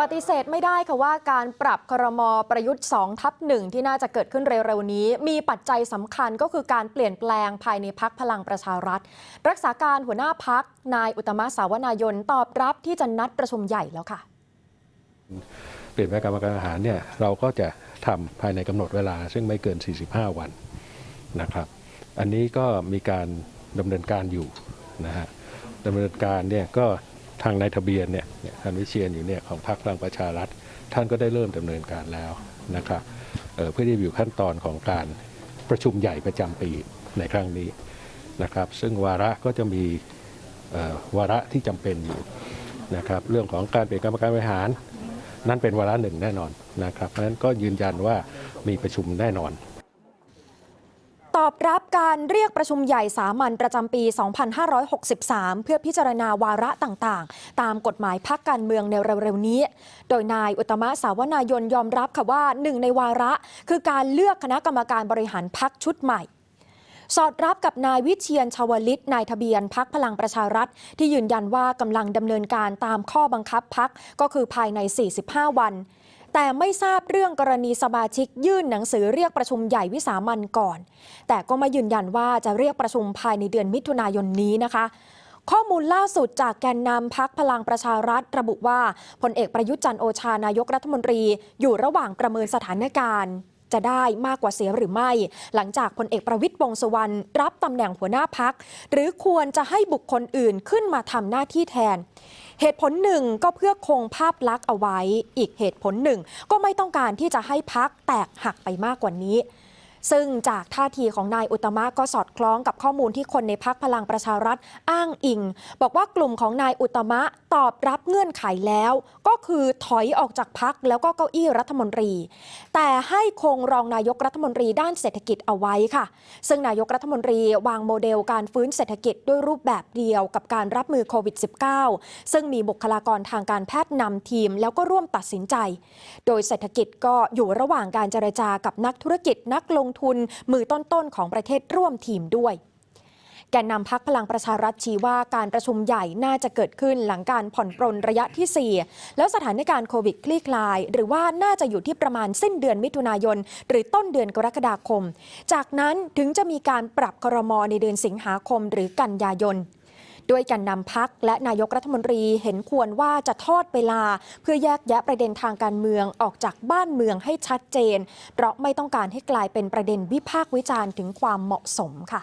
ปฏิเสธไม่ได้ค่ะว่าการปรับครมประยุทธ์2ทับหนึ่งที่น่าจะเกิดขึ้นเร็วๆนี้ มีปัจจัยสำคัญก็คือการเปลี่ยนแปลงภายในพักพลังประชารัฐ รักษาการหัวหน้าพักนายอุตมะสาวนายนตอบรับที่จะนัดประชุมใหญ่แล้วค่ะ เปลี่ยนแปลงกรรมการอาหารเนี่ยเราก็จะทำภายในกำหนดเวลา ซึ่งไม่เกิน 45 วันนะครับ อันนี้ก็มีการดำเนินการอยู่นะฮะดำเนินการเนี่ยก็ ทางนายทะเบียนเนี่ยท่านวิเชียนอยู่เนี่ยของพรรคพลังประชารัฐ ท่านก็ได้เริ่มดำเนินการแล้วนะครับเเพื่อที่อยู่ขั้นตอนของการประชุมใหญ่ประจำปีในครั้งนี้นะครับ ซึ่งวาระก็จะมีวาระที่จำเป็นอยู่นะครับเรื่องของการเปลี่ยนกรรมการบริหาร นั่นเป็นวาระหนึ่งแน่นอนนะครับ เพราะฉะนั้นก็ยืนยันว่ามีประชุมแน่นอน ตอบรับการเรียกประชุมใหญ่สามัญประจำปี 2563 เพื่อพิจารณาวาระต่างๆ ตามกฎหมายพักการเมืองในเร็วๆนี้ โดยนายอุตมะสาวนายนยอมรับค่ะว่าหนึ่งในวาระ คือการเลือกคณะกรรมการบริหารพักชุดใหม่ สอดรับกับนายวิเชียนชาวลิต นายทะเบียนพักพลังประชารัฐ ที่ยืนยันว่ากำลังดำเนินการตามข้อบังคับพักก็คือภายใน 45 วัน แต่ไม่ทราบเรื่องกรณีสมาชิกยื่นหนังสือเรียกประชุมใหญ่วิสามันก่อน แต่ก็มายืนยันว่าจะเรียกประชุมภายในเดือนมิถุนายนนี้นะคะข้อมูลล่าสุดจากแกนนำพักพลังประชารัฐ ระบุว่าพลเอกประยุทธ์จันโอชานายกรัฐมนตรี อยู่ระหว่างประเมินสถานการณ์ จะได้มากกว่าเสียหรือไม่ หลังจากพลเอกประวิตยวงษ์สุวรรณรับตำแหน่งหัวหน้าพัก หรือควรจะให้บุคคลอื่นขึ้นมาทำหน้าที่แทน เหตุผลหนึ่งก็เพื่อคงภาพลักษณ์เอาไว้ อีกเหตุผลหนึ่งก็ไม่ต้องการที่จะให้พักแตกหักไปมากกว่านี้ ซึ่งจากท่าทีของนายอุตมะก็สอดคล้องกับข้อมูลที่คนในพักพลังประชารัฐอ้างอิง บอกว่ากลุ่มของนายอุตมะตอบรับเงื่อนไขแล้ว ก็คือถอยออกจากพักแล้วก็เก้าอี้รัฐมนตรี แต่ให้คงรองนายกรัฐมนตรีด้านเศรษฐกิจเอาไว้ค่ะ ซึ่งนายกรัฐมนตรีวางโมเดลการฟื้นเศรษฐกิจด้วยรูปแบบเดียวกับการรับมือโควิด -19 ซึ่งมีบุคลากรทางการแพทย์นำทีม แล้วก็ร่วมตัดสินใจ โดยเศรษฐกิจก็อยู่ระหว่างการเจรจากับนักธุรกิจนักลงทุนมือต้นๆของประเทศร่วมทีมด้วยแกนนำพักพลังประชารัฐชี้ว่าการประชุมใหญ่น่าจะเกิดขึ้นหลังการผ่อนปรนระยะที่ 4 แล้วสถานการณ์โควิดคลี่คลาย หรือว่าน่าจะอยู่ที่ประมาณสิ้นเดือนมิถุนายน หรือต้นเดือนกรกฎาคม จากนั้นถึงจะมีการปรับครมในเดือนสิงหาคมหรือกันยายน ด้วยการนำพักและนายกรัฐมนตรีเห็นควรว่าจะทอดเวลา เพื่อแยกแยะประเด็นทางการเมืองออกจากบ้านเมืองให้ชัดเจน เพราะไม่ต้องการให้กลายเป็นประเด็นวิพากษ์วิจารณ์ถึงความเหมาะสมค่ะ